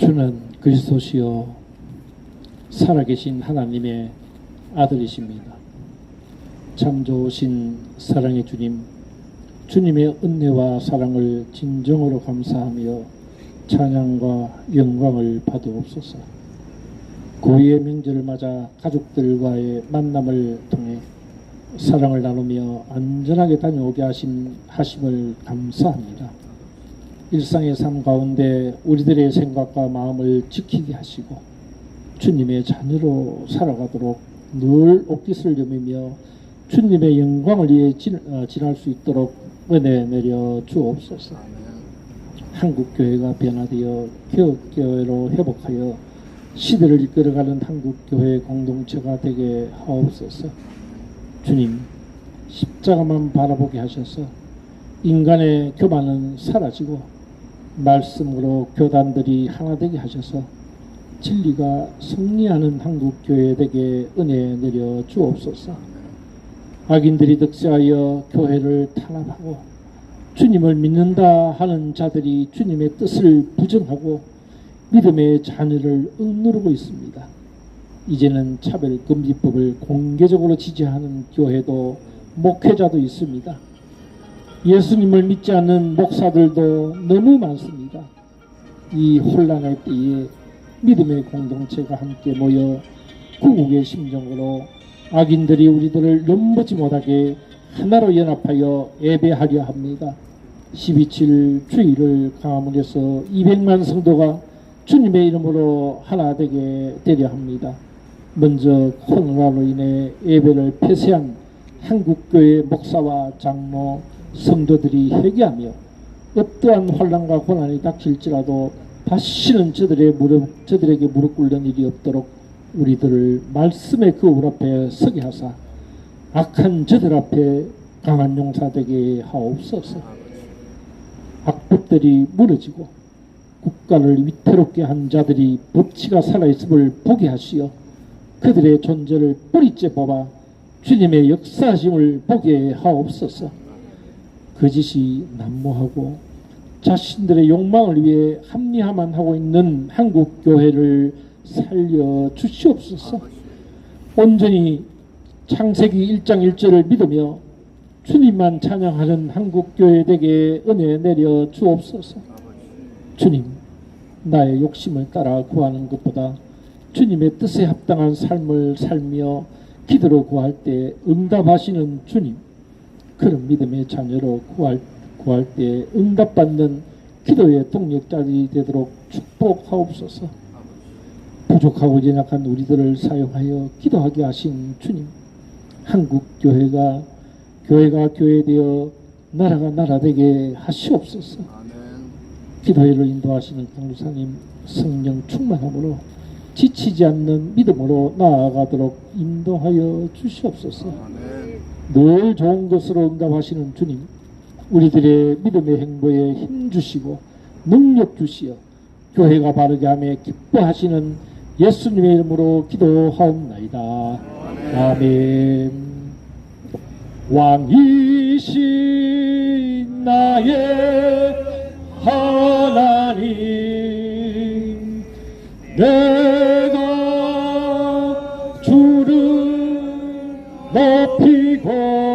주는 그리스도시요 살아계신 하나님의 아들이십니다. 참 좋으신 사랑의 주님, 주님의 은혜와 사랑을 진정으로 감사하며 찬양과 영광을 받으옵소서. 고유의 명절을 맞아 가족들과의 만남을 통해 사랑을 나누며 안전하게 다녀오게 하신 하심을 감사합니다. 일상의 삶 가운데 우리들의 생각과 마음을 지키게 하시고 주님의 자녀로 살아가도록 늘 옷깃을 여미며 주님의 영광을 위해 진, 어, 지날 수 있도록 은혜 내려 주옵소서. 한국 교회가 변화되어 교육 교회로 회복하여 시대를 이끌어가는 한국 교회 공동체가 되게 하옵소서. 주님 십자가만 바라보게 하셔서 인간의 교만은 사라지고 말씀으로 교단들이 하나 되게 하셔서 진리가 승리하는 한국 교회 되게 은혜 내려 주옵소서. 악인들이 득세하여 교회를 탄압하고 주님을 믿는다 하는 자들이 주님의 뜻을 부정하고 믿음의 자녀를 억누르고 있습니다. 이제는 차별금지법을 공개적으로 지지하는 교회도 목회자도 있습니다. 예수님을 믿지 않는 목사들도 너무 많습니다. 이 혼란의 때에 믿음의 공동체가 함께 모여 구국의 심정으로 악인들이 우리들을 넘보지 못하게 하나로 연합하여 예배하려 합니다. 12칠 주일을 강화문에서 200만 성도가 주님의 이름으로 하나 되게 되려 합니다. 먼저 코로나로 인해 예배를 폐쇄한 한국교회 목사와 장로, 성도들이 회개하며 어떠한 혼란과 고난이 닥칠지라도 다시는 저들의 무릎, 저들에게 무릎 꿇는 일이 없도록 우리들을 말씀의 그울 앞에 서게 하사 악한 저들 앞에 강한 용사 되게 하옵소서. 악법들이 무너지고 국가를 위태롭게 한 자들이 법치가 살아있음을 보게 하시어 그들의 존재를 뿌리째 뽑아 주님의 역사심을 보게 하옵소서. 거짓이 난무하고 자신들의 욕망을 위해 합리화만 하고 있는 한국 교회를 살려 주시옵소서. 온전히 창세기 1장 1절을 믿으며 주님만 찬양하는 한국 교회에게 은혜 내려 주옵소서. 주님, 나의 욕심을 따라 구하는 것보다 주님의 뜻에 합당한 삶을 살며 기도로 구할 때 응답하시는 주님, 그런 믿음의 자녀로 구할, 구할 때 응답받는 기도의 동력자들이 되도록 축복하옵소서. 부족하고 연약한 우리들을 사용하여 기도하게 하신 주님, 한국 교회가 교회가 교회되어 나라가 나라 되게 하시옵소서. 기도회를 인도하시는 강루사님 성령 충만함으로 지치지 않는 믿음으로 나아가도록 인도하여 주시옵소서. 늘 좋은 것으로 응답하시는 주님, 우리들의 믿음의 행보에 힘 주시고 능력 주시어 교회가 바르게 함에 기뻐하시는 예수님의 이름으로 기도하옵나이다. 아멘. 왕이신 나의 하나님, 내 높이고